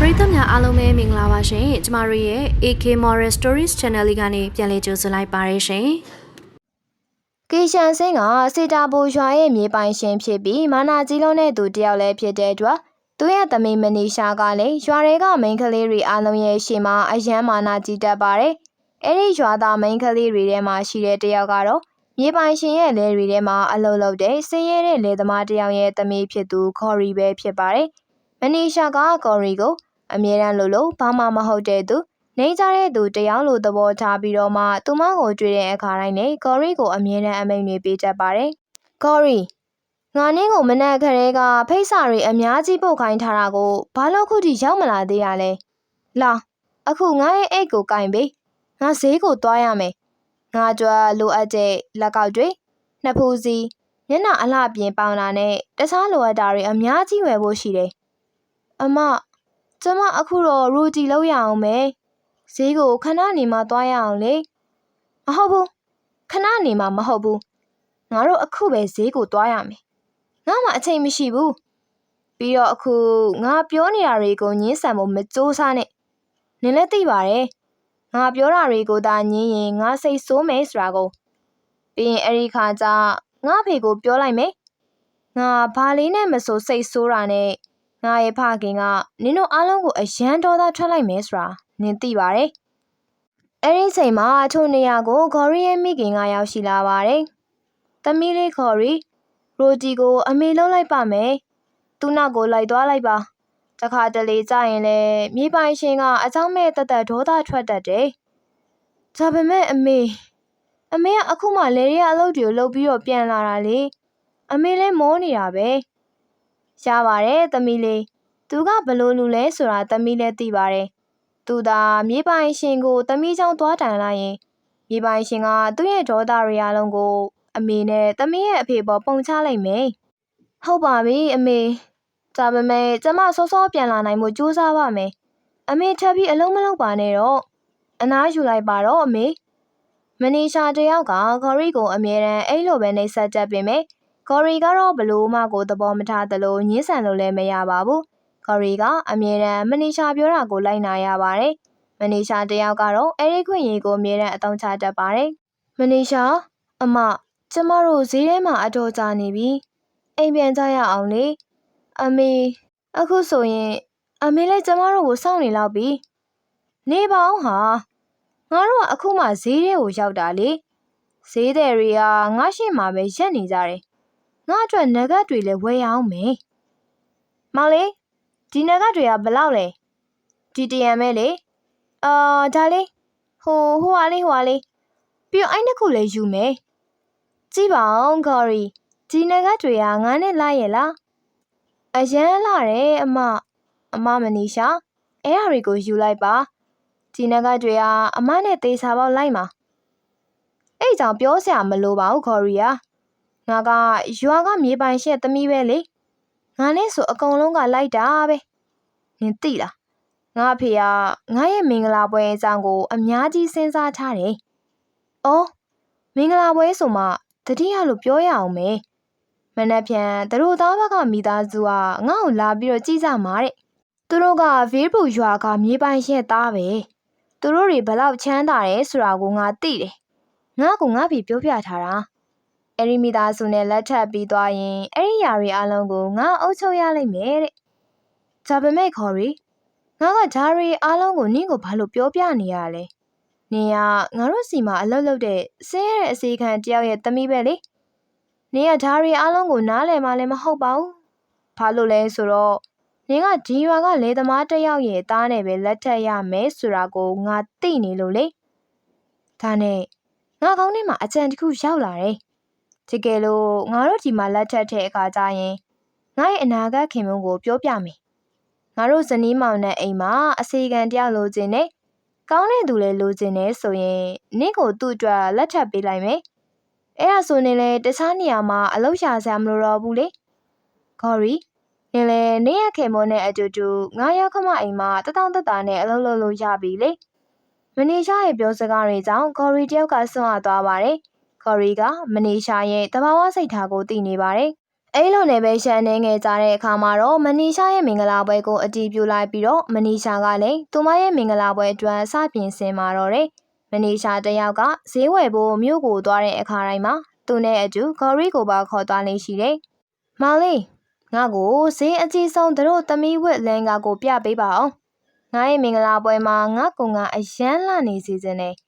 ပရိသတ်များအားလုံးပဲမင်္ဂလာပါရှင်ကျမတို့ရဲ့ AK Moral Stories Channel လေးကနေပြန်လည်ကြိုဆိုလိုက်ပါရရှင်ကီရှန်စင်းကစီတာဘိုရွာရဲ့မြေပိုင်ရှင်ဖြစ်ပြီးမာနာကြီးလုံးတဲ့သူတယောက်လည်းဖြစ်တဲ့အတွက်သူရဲ့သမီးမနီရှာကလည်းရွာတွေကမိန်းကလေးတွေအားလုံးရဲ့ရှေ့မှာအယမ်းမာနာကြီးတတ်ပါတယ်။အဲ့ဒီရွာသားမိန်းကလေးတွေထဲမှာရှိတဲ့တယောက်ကတော့မြေပိုင်ရှင်ရဲ့လယ်တွေထဲမှာအလုပ်လုပ်တဲ့စင်းရဲတဲ့လယ်သမားတယောက်ရဲ့သမီးဖြစ်သူခေါ်ရီပဲဖြစ်ပါတယ်။မနီရှာကခေါ်ရီကို အမြဲတမ်းလို့လို့ဘာမှမဟုတ်တဲ့သူနေကြတဲ့သူတယောက်လိုသဘောထားပြီးတော့မှသူမကိုတွေ့တဲ့အခါတိုင်းနဲ့ကော်ရီကိုအမြဲတမ်းအမိန်တွေပေးတတ်ပါတယ်။ကော်ရီငါနင်းကိုမနက်ခရဲကဖိတ်စာတွေအများကြီးပုတ်ခိုင်းထားတာကိုဘာလို့ခုထိရောက်မလာသေးရလဲ။လာအခုငါရဲ့အိတ်ကိုကင်ပေး။ငါဈေးကိုသွားရမယ်။ငါကြွားလိုအပ်တဲ့လက်ကောက်တွေနှစ်ဖူးစီမျက်နှာအလှပြင်ပေါင်တာနဲ့တခြားလိုအပ်တာတွေအများကြီးဝယ်ဖို့ရှိတယ်။အမ ကျမအခုတော့ရူတီလောက်ရအောင်မယ်။ဈေးကိုခဏနေမှသွားရအောင်လေမဟုတ်ဘူးခဏနေမှမဟုတ်ဘူးငါတို့အခုပဲဈေးကိုသွားရမယ်ငါမှအချိန်မရှိဘူးပြီးတော့အခုငါပြောနေတာတွေကိုညင်းဆန်ဖို့မကြိုးစားနဲ့နင်လည်းသိပါတယ်ငါပြောတာတွေကိုသာညင်းရင်ငါစိတ်ဆိုးမယ်ဆိုတာကိုပြီးရင်အဲ့ဒီခါကျငါဖေကိုပြောလိုက်မယ်ငါဘာလေးနဲ့မဆိုစိတ်ဆိုးတာနဲ့ ငါရဲ့ဖခင်ကနင်တို့အားလုံးကိုအယမ်းဒေါသထွက်လိုက်မယ်ဆိုတာ နင်သိပါတယ်။အဲ့ဒီချိန်မှာအချို့နေရာကိုဂေါ်ရီရဲ့မိခင်ကရောက်ရှိလာပါတယ်။သမီးလေးဂေါ်ရီရိုဂျီကိုအမေလုံးလိုက်ပါမယ်။သူ့နောက်ကိုလိုက်သွားလိုက်ပါ။တခါတလေကြာရင်လေမြေပိုင်ရှင်ကအเจ้าမဲ့တသက်ဒေါသထွက်တတ်တယ်။ဒါပေမဲ့အမေအမေကအခုမှလေရီကအလုပ်တွေကိုလုပ်ပြီးတော့ပြန်လာတာလေ။အမေလည်းမောနေတာပဲ။ ရပါတယ်သမီးလေး။သူကဘလို့လူလဲဆိုတာသမီးလည်းသိပါတယ်။သူသာမြေပိုင်ရှင်ကိုသမီးချောင်းသွားတိုင်လိုက်ရင်မြေပိုင်ရှင်ကသူ့ရဲ့ဒေါသတွေအလုံးကို အမေနဲ့သမီးရဲ့အဖေပေါ်ပုံချလိုက်မယ်။ဟုတ်ပါပြီအမေ။ဒါပေမဲ့ကျမစောစောပြန်လာနိုင်မှုစူးစမ်းပါမယ်။အမေထပ်ပြီးအလုံးမလုံးပါနဲ့တော့။အနားယူလိုက်ပါတော့အမေ။မနီရှာတယောက်ကဂေါ်ရီကိုအမြဲတမ်းအဲ့လိုပဲနှိပ်စက်တတ်ပေမဲ့ ဂေါ်ရီကတော့ဘလို့မှကိုသဘောမထားသလိုညှင်းဆန်လို့လည်းမရပါဘူး။ခေါ်ရီကအမြဲတမ်းမနီရှာပြောတာကိုလိုက်နာရပါတယ်။မနီရှာတယောက်ကတော့အဲ့ဒီခွင့်ရေးကိုအမြဲတမ်းအသုံးချတတ်ပါတယ်။မနီရှာအမကျမတို့ဈေးထဲမှာအတော်ကြာနေပြီ။အိမ်ပြန်ကြရအောင်လေ။အမေအခုဆိုရင်အမေလည်းကျမတို့ကိုစောင့်နေလောက်ပြီ။နေပါအောင်ဟာငါတို့ကအခုမှဈေးထဲကိုရောက်တာလေ။ဈေးသည်တွေကငါရှိမှပဲရက်နေကြတယ်။ ငါအတွက်နဂတ်တွေလည်းဝယ်ရအောင်မယ်။မောင်လေးဒီနဂတ်တွေကဘလောက်လဲဒီတရံမဲလေအာဒါလေးဟိုဟိုဟာလေးဟိုဟာလေးပြီးတော့အဲ့နှစ်ခုလည်းယူမယ်ကြည့်ပါအောင်ဂေါ်ရီဒီနဂတ်တွေကငါနဲ့လာရဲ့လားအရန်လာတယ်အမအမမနီရှာအဲ့ဟာတွေကိုယူလိုက်ပါဒီနဂတ်တွေကအမနဲ့တေးစာပေါက်လိုက်မှာအဲ့ကြောင့်ပြောစရာမလိုပါဘူးဂေါ်ရီယာ ငါကရွာကမြေပိုင်ရှက်သမီးပဲလေငါနဲ့ဆိုအကုန်လုံးကလိုက်တာပဲနင်သိလားငါအဖေကငါရဲ့မင်္ဂလာပွဲအကြောင်းကို အများကြီးစဉ်းစားထားတယ်။အော်မင်္ဂလာပွဲဆိုမှတတိယလို့ပြောရအောင်မယ်။မနက်ဖြန်သူတို့သားဘက်ကမိသားစုကငါ့ကိုလာပြီးတော့ကြည်ကြမှာတဲ့။သူတို့ကဗေးပူရွာကမြေပိုင်ရဲ့သားပဲ။သူတို့တွေဘလောက်ချမ်းသာတယ်ဆိုတာကိုငါသိတယ်။ငါကငါ့ဖေပြောပြထားတာ။ အဲ့ဒီမိသားစုနဲ့လက်ထပ်ပြီးသွားရင်အဲ့ဒီຢာတွေအလုံးကိုငါအုပ်ချုပ်ရလိမ့်မယ်တဲ့။ဒါပေမဲ့ခေါ်ရီငါကဂျာရီအားလုံးကိုနင့်ကိုဘာလို့ပြောပြနေရလဲနင်ကငါတို့စီမှာအလုပ်လုပ်တဲ့ဆင်းရဲတဲ့အစီခံတယောက်ရဲ့သမီးပဲလေနင်ကဂျာရီအားလုံးကိုနားလည်မှလည်းမဟုတ်ပါဘူးဘာလို့လဲဆိုတော့နင်ကဒီရွာကလေသမားတယောက်ရဲ့သားနဲ့ပဲလက်ထပ်ရမယ်ဆိုတာကိုငါသိနေလို့လေဒါနဲ့ငါကောင်းထဲမှာအကြံတစ်ခုရောက်လာတယ် တကယ်လို့ငါတို့ဒီမှာလက်ထပ်တဲ့အခါကျရင်ငါရဲ့အနာဂတ်ခင်မုန်းကိုပြောပြမယ်ငါတို့ဇနီးမောင်နဲ့အိမ်မှာအစီကံတယောက်လိုချင်တယ်။ကောင်းတဲ့သူလည်းလိုချင်တယ်ဆိုရင်နင့်ကိုသူ့အတွက်လက်ထပ်ပေးလိုက်မယ်။အဲ့ဒါဆိုရင်လည်းတခြားနေရာမှာအလုပ်ရှာစရာမလိုတော့ဘူးလေ။ခေါ်ရီနင်လည်းနေရခင်မနဲ့အတူတူငါရောက်ခမအိမ်မှာတတောင်းတတာနဲ့အလုပ်လုပ်လို့ရပြီလေ။မနီရှာရဲ့ပြောစကားတွေကြောင့်ခေါ်ရီတယောက်ကဆွန့်အားသွားပါတယ်။ ခေါ်ရီကမနီရှာရဲ့တဘာဝစိတ်ထားကိုသိနေပါတယ်။အဲ့လိုနဲ့ပဲရှန်နေငယ်ကြတဲ့အခါမှာတော့မနီရှာရဲ့မင်္ဂလာပွဲကိုအတီးပြလိုက်ပြီးတော့မနီရှာကလည်းသူမရဲ့မင်္ဂလာပွဲအတွက်စပြင်ဆင်มาတော့တယ်မနီရှာတယောက်ကဈေးဝယ်ဖို့မြို့ကိုသွားတဲ့အခါတိုင်းမှာသူနဲ့အတူဂေါ်ရီကိုပါခေါ်သွားနေရှိတယ်။မောင်လေးငါ့ကိုဈေးအကြီးဆုံးသူတို့သမီးဝက်လန်ကာကိုပြပေးပါအောင်။ငါရဲ့မင်္ဂလာပွဲမှာငါကောင်ကအရန်လှနေစီစဉ်နေ။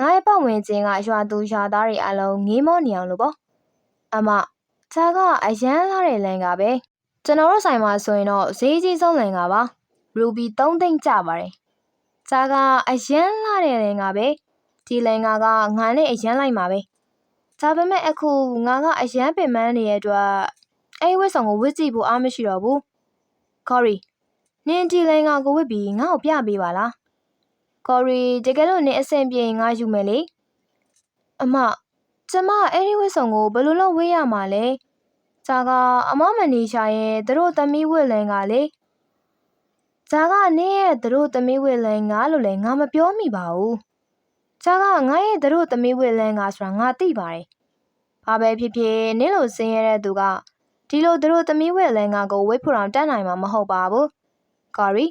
ငါရဲ့ပတ်ဝန်းကျင်ကရွာသူရွာသားတွေအလုံးငေးမောနေအောင်လို့ပေါ့။အမဒါကအရန်လာတဲ့လန်ကာပဲ။ကျွန်တော်တို့ဆိုင်မှာဆိုရင်တော့ဈေးကြီးဆုံးလန်ကာပါ။ Ruby 3သိန်းကျပါတယ်။ဒါကအရန်လာတဲ့လန်ကာပဲ။ဒီလန်ကာကငါနဲ့အရန်လိုက်မှာပဲ။ဒါပေမဲ့အခုငါကအရန်ပင်ပန်းနေတဲ့အတွက်အဲ့ဒီဝတ်ဆောင်ကိုဝတ်ကြည့်ဖို့အားမရှိတော့ဘူး။ Cory နင်ဒီလန်ကာကိုဝတ်ပြီးငါ့ကိုပြပေးပါလား။ Cory တကယ်လို့နင်အဆင်ပြေရင်ငါယူမယ်လေ။အမကျမအဲ့ဒီဝတ်ဆောင်ကိုဘယ်လိုလုပ်ဝတ်ရမှာလဲ။ဒါကအမမနီရှာရဲ့သူတို့သမီးဝတ်လန်ကလေ။ဒါကနင့်ရဲ့သူတို့သမီးဝတ်လန်ကလို့လည်းငါမပြောမိပါဘူး။ဒါကငါရဲ့သူတို့သမီးဝတ်လန်ကဆိုတာငါသိပါတယ်။ဘာပဲဖြစ်ဖြစ်နင့်လိုစင်ရတဲ့သူကဒီလိုသူတို့သမီးဝတ်လန်ကကိုဝတ်ဖို့တော့တတ်နိုင်မှာမဟုတ်ပါဘူး။ကော်ရီ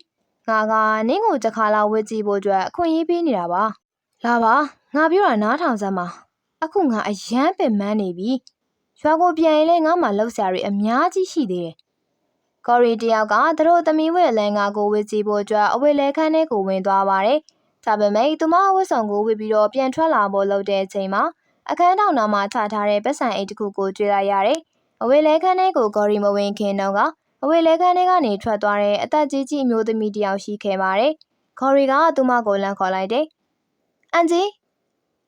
ငါကနင့်ကိုတစ်ခါလာဝတ်ကြည့်ဖို့အတွက်အခွင့်အရေးပေးနေတာပါ။လာပါငါပြောတာနားထောင်စမ်းပါ။အခုငါအယမ်းပင်ပန်းနေပြီ။ရွာကိုပြန်ရင်လည်းငါမှလောက်ဆရာတွေအများကြီးရှိသေးတယ်။ကော်ရီတယောက်ကသူတို့သမီးဝတ်လန်ကကိုဝတ်ကြည့်ဖို့အတွက်အဝတ်လဲခန်းထဲကိုဝင်သွားပါတယ်။ဒါပေမဲ့သူမဝတ်ဆောင်ကိုဝတ်ပြီးတော့ပြန်ထွက်လာဖို့လုပ်တဲ့အချိန်မှာအခန်းတောင်နာမှာချထားတဲ့ပတ်စံအိတ်တစ်ခုကိုတွေ့လိုက်ရတယ်။အဝတ်လဲခန်းထဲကိုကော်ရီမဝင်ခင်တော့က အဝေးလဲခန်းထဲကနေထွက်သွားတဲ့အသက်ကြီးကြီးအမျိုးသမီးတစ်ယောက်ရှိခဲ့ပါတယ်။ခေါ်ရီကသူမကိုလမ်းခေါ်လိုက်တယ်။အန်ဂျီ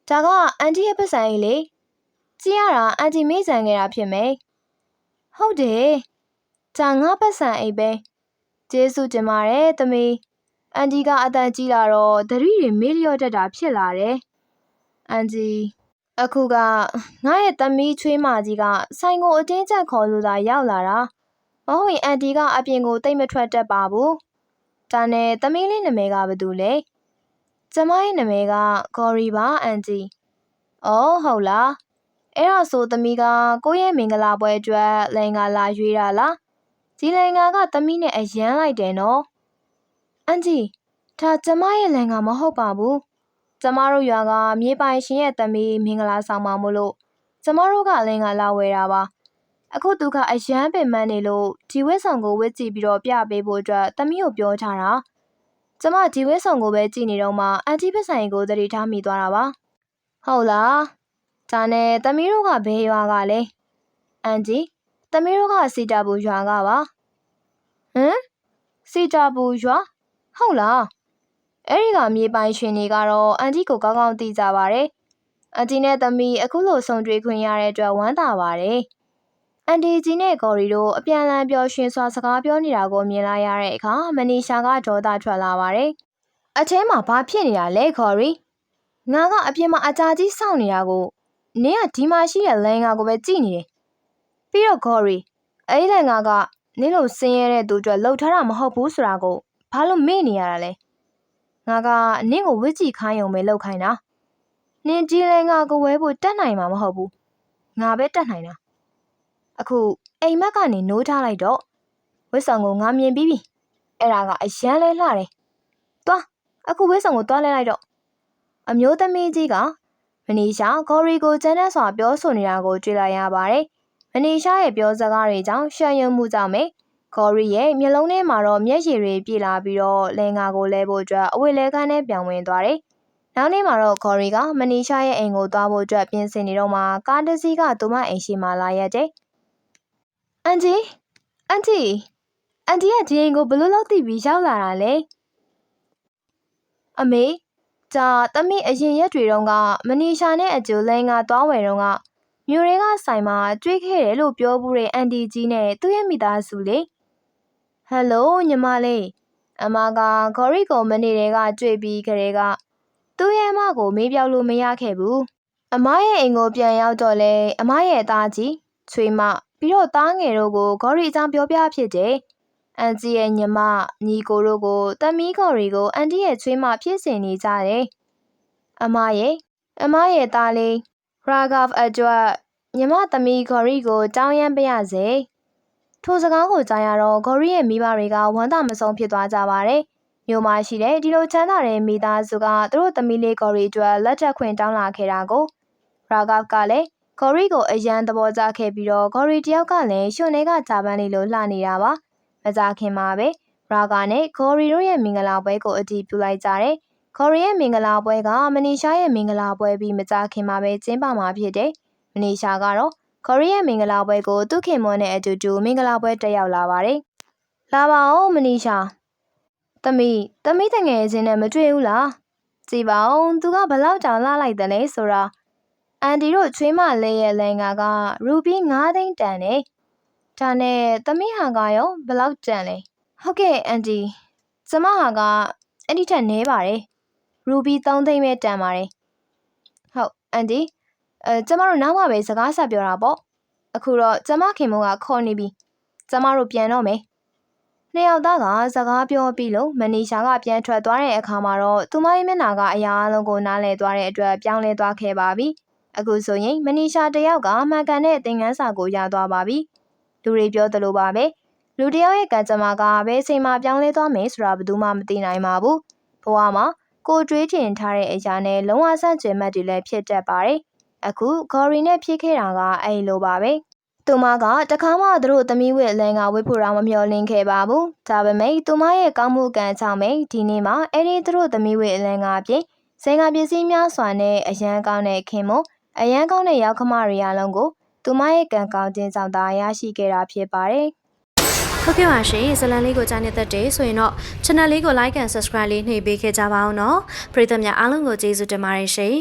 ဒါကအန်တီရဲ့ပတ်စံကြီးလေ။ကြည့်ရတာအန်တီမေ့ဆန်ခဲ့တာဖြစ်မယ်။ဟုတ်တယ်။ဒါငါပတ်စံအိတ်ပဲ။ကျေးဇူးတင်ပါတယ်သမီး။အန်တီကအတန်ကြီးလာတော့သတိတွေမေ့လျော့တတ်တာဖြစ်လာတယ်။အန်ဂျီအခုကငါရဲ့သမီးချွေးမကြီးကဆိုင်ကိုအတင်းကျပ်ခေါ်လို့သာရောက်လာတာ မဟုတ်ရင်အန်တီကအပြင်ကိုတိတ်မထွက်တတ်ပါဘူးဒါနဲ့သမီးလေးနာမည်ကဘာတူလဲကျမရဲ့နာမည်ကဂေါ်ရီပါအန်တီအော်ဟုတ်လားအဲ့ဒါဆိုသမီးကကိုယ့်ရဲ့မင်္ဂလာပွဲအတွက်လင်္ကာလာရွေးတာလားဒီလင်္ကာကသမီးနဲ့အရန်လိုက်တယ်နော်အန်တီဒါကျမရဲ့လင်္ကာမဟုတ်ပါဘူးကျမတို့ရွာကမြေပိုင်ရှင်ရဲ့သမီးမင်္ဂလာဆောင်မှာမို့လို့ကျမတို့ကလင်္ကာလာဝယ်တာပါ အခုသူကအယမ်းပင်ပန်းနေလို့ဒီဝက်ဆောင်ကိုဝက်ကြည့်ပြီးတော့ပြပေးဖို့အတွက်သမီးကိုပြောထားတာကျမဒီဝက်ဆောင်ကိုပဲကြည့်နေတော့မှအန်တီပဆိုင်ကိုသတိထားမိသွားတာပါဟုတ်လားဒါနဲ့သမီးတို့ကဘယ်ရွာကလဲအန်တီသမီးတို့ကစီတာဘူရွာကပါဟမ်စီတာဘူရွာဟုတ်လားအဲ့ဒီကမြေပိုင်ရှင်တွေကတော့အန်တီကိုကောင်းကောင်းသိကြပါတယ်အန်တီနဲ့သမီးအခုလိုဆုံတွေ့ခွင့်ရတဲ့အတွက်ဝမ်းသာပါတယ်။ အန်တီကြီးနဲ့ကော်ရီတို့အပြန်အလှန်ပျော်ရွှင်စွာစကားပြောနေတာကိုမြင်လာရတဲ့အခါမနီရှာကဒေါသထွက်လာပါတယ်။အထဲမှာဘာဖြစ်နေတာလဲကော်ရီ။ငါကအပြင်မှာအကြာကြီးစောင့်နေတာကိုနင်းကဒီမှာရှိတဲ့လန်ကာကိုပဲကြည့်နေတယ်။ပြီးတော့ကော်ရီအဲ့ဒီလန်ကာကနင်းလို့ဆင်းရဲတဲ့သူအတွက်လှုပ်ထားတာမဟုတ်ဘူးဆိုတာကိုဘာလို့မေ့နေရတာလဲ။ငါကနင်းကိုဝစ်ကြည့်ခိုင်းုံပဲလှုပ်ခိုင်းတာ။နင်ဒီလန်ကာကိုဝဲဖို့တက်နိုင်မှာမဟုတ်ဘူးငါပဲတက်နိုင်တာ အခုအိမ်မက်ကနေနိုးထားလိုက်တော့ဝစ်ဆောင်ကိုငါမြင်ပြီးပြီအဲ့ဒါကအရန်လဲလှတယ်သွားအခုဝစ်ဆောင်ကိုသွားလဲလိုက်တော့အမျိုးသမီးကြီးကမနီရှာဂေါ်ရီကိုကျန်းတဲ့စွာပြောဆိုနေတာကိုတွေ့လိုက်ရပါတယ်မနီရှာရဲ့ပြောစကားတွေကြောင့်ရှံရုံမှုကြောင့်ပဲဂေါ်ရီရဲ့မျက်လုံးထဲမှာတော့မျက်ရည်တွေပြေလာပြီးတော့လင်္ကာကိုလဲဖို့အတွက်အဝတ်လဲကန်းနဲ့ပြောင်းဝင်သွားတယ်နောက်နေ့မှာတော့ခေါ်ရီကမနီရှာရဲ့အိမ်ကိုသွားဖို့အတွက်ပြင်ဆင်နေတော့မှကားတစ်စီးကသူမအိမ်ရှိမှလာရက်တယ်။ အန်ဂျီအန်တီအန်တီကဒီအိမ်ကိုဘယ်လိုလုပ်သိပြီးရောက်လာတာလဲ။အမေဒါသမီးအရင်ရက်တွေတုန်းကမနီရှာနဲ့အကျိုးလိုင်းကသွားဝယ်တုန်းကမြို့ရဲကဆိုင်မှာတွေ့ခဲ့တယ်လို့ပြောဘူးတဲ့အန်တီကြီးနဲ့သူ့ရဲ့မိသားစုလေ။ဟယ်လိုညီမလေးအမကဂေါ်ရီကိုမနေတွေကတွေ့ပြီးခရဲကသူ့ရဲ့အမကိုမေးပြောက်လို့မရခဲ့ဘူးအမရဲ့အိမ်ကိုပြန်ရောက်တော့လေအမရဲ့သားကြီး ချွေမပြီးတော့သားငယ်တို့ကိုဂေါ်ရီအကြောင်းပြောပြဖြစ်တယ်အန်တီရဲ့ညီမညီကိုတို့ကိုတမီးကော်ရီကိုအန်တီရဲ့ချွေးမဖြစ်စင်နေကြတယ်အမရဲ့အမရဲ့သားလေးရာဂဗ်အတွက်ညီမသမီးဂေါ်ရီကိုကြောင်းရမ်းပြရစေထိုစကားကိုကြားရတော့ဂေါ်ရီရဲ့မိဘတွေကဝမ်းသာမဆုံးဖြစ်သွားကြပါတယ်မြို့မှာရှိတဲ့ဒီလိုချမ်းသာတဲ့မိသားစုကသူတို့သမီးလေးဂေါ်ရီအတွက်လက်ထပ်ခွင့်တောင်းလာခဲ့တာကိုရာဂေါကလည်း ဂေါ်ရီကိုအရန်သဘောကျခဲ့ပြီးတော့ဂေါ်ရီတယောက်ကလည်းရှင်နေကဂျာပန်လေးလိုလှနေတာပါမကြခင်မှာပဲရာဂါနဲ့ဂေါ်ရီတို့ရဲ့မင်္ဂလာပွဲကိုအတည်ပြုလိုက်ကြတယ်ခေါ်ရီရဲ့မင်္ဂလာပွဲကမနီရှာရဲ့မင်္ဂလာပွဲပြီးမကြခင်မှာပဲကျင်းပမှာဖြစ်တယ်။မနီရှာကတော့ခေါ်ရီရဲ့မင်္ဂလာပွဲကိုသူခင်မွန်းနဲ့အတူတူမင်္ဂလာပွဲတက်ရောက်လာပါတယ်။လာပါဦးမနီရှာ။သမီးသမီးတငယ်ချင်းနဲ့မတွေ့ဘူးလား။ကြည်ပါဦးသူကဘလောက်တောင်လှလိုက်တယ်လဲဆိုတာ အန်ဒီတို့ချွေးမလေးရဲ့လင်္ကာကရူဘီ9သိန်းတန်တယ်။ဒါနဲ့သမီးဟာကရောဘလောက်တန်လဲ။ဟုတ်ကဲ့အန်ဒီကျမဟာကအဲ့ဒီထက်နည်းပါတယ်။ရူဘီ3သိန်းပဲတန်ပါတယ်ဟုတ်အန်ဒီအဲကျမတို့နောက်မှပဲစကားဆက်ပြောတာပေါ့အခုတော့ကျမခင်မိုးကခေါ်နေပြီကျမတို့ပြန်တော့မယ်နှစ်ယောက်သားကစကားပြောပြီးလို့မနီရှာကပြန်ထွက်သွားတဲ့အခါမှာတော့သူမရဲ့မျက်နှာကအရာအလုံးကိုနားလည်သွားတဲ့အတွက်ပြောင်းလဲသွားခဲ့ပါပြီ အခုဆိုရင်မနီရှာတယောက်ကမှန်ကန်တဲ့သင်ခန်းစာကိုရသွားပါပြီလူတွေပြောသလိုပါပဲလူတယောက်ရဲ့ကံကြမ္မာကဘယ်အချိန်မှပြောင်းလဲသွားမယ်ဆိုတာဘယ်သူမှမသိနိုင်ပါဘူးဘဝမှာကိုတွေးထင်ထားတဲ့အရာနဲ့လုံးဝဆန့်ကျင်မှတ်တွေလည်းဖြစ်တတ်ပါတယ်။အခုဂေါ်ရီနဲ့ဖြစ်ခဲ့တာကအဲ့လိုပါပဲ။သူမကတခါမှသူတို့သမီးဝစ်အလန်ကဝစ်ဖို့တော့မမျှော်လင့်ခဲ့ပါဘူး။ဒါပေမဲ့သူမရဲ့ကောင်းမှုကံကြောင့်ပဲဒီနေ့မှာအဲ့ဒီသူတို့သမီးဝစ်အလန်ကအပြင်စင်ကပစ္စည်းများစွာနဲ့အရန်ကောင်းတဲ့ခင်မ အရန်ကောင်းတဲ့ရောက်ခမတွေအလုံးကိုသူမရဲ့ကံကောင်းခြင်းကြောင့်သာရရှိခဲ့တာဖြစ်ပါတယ်။ဟုတ်ကဲ့ပါရှင်ဇလန်လေးကိုကြားနေတတ်တယ်ဆိုရင်တော့ channel လေးကို like and subscribe လေးနှိပ်ပေးခဲ့ကြပါအောင်နော်ပရိသတ်များအားလုံးကိုကျေးဇူးတင်ပါတယ်ရှင်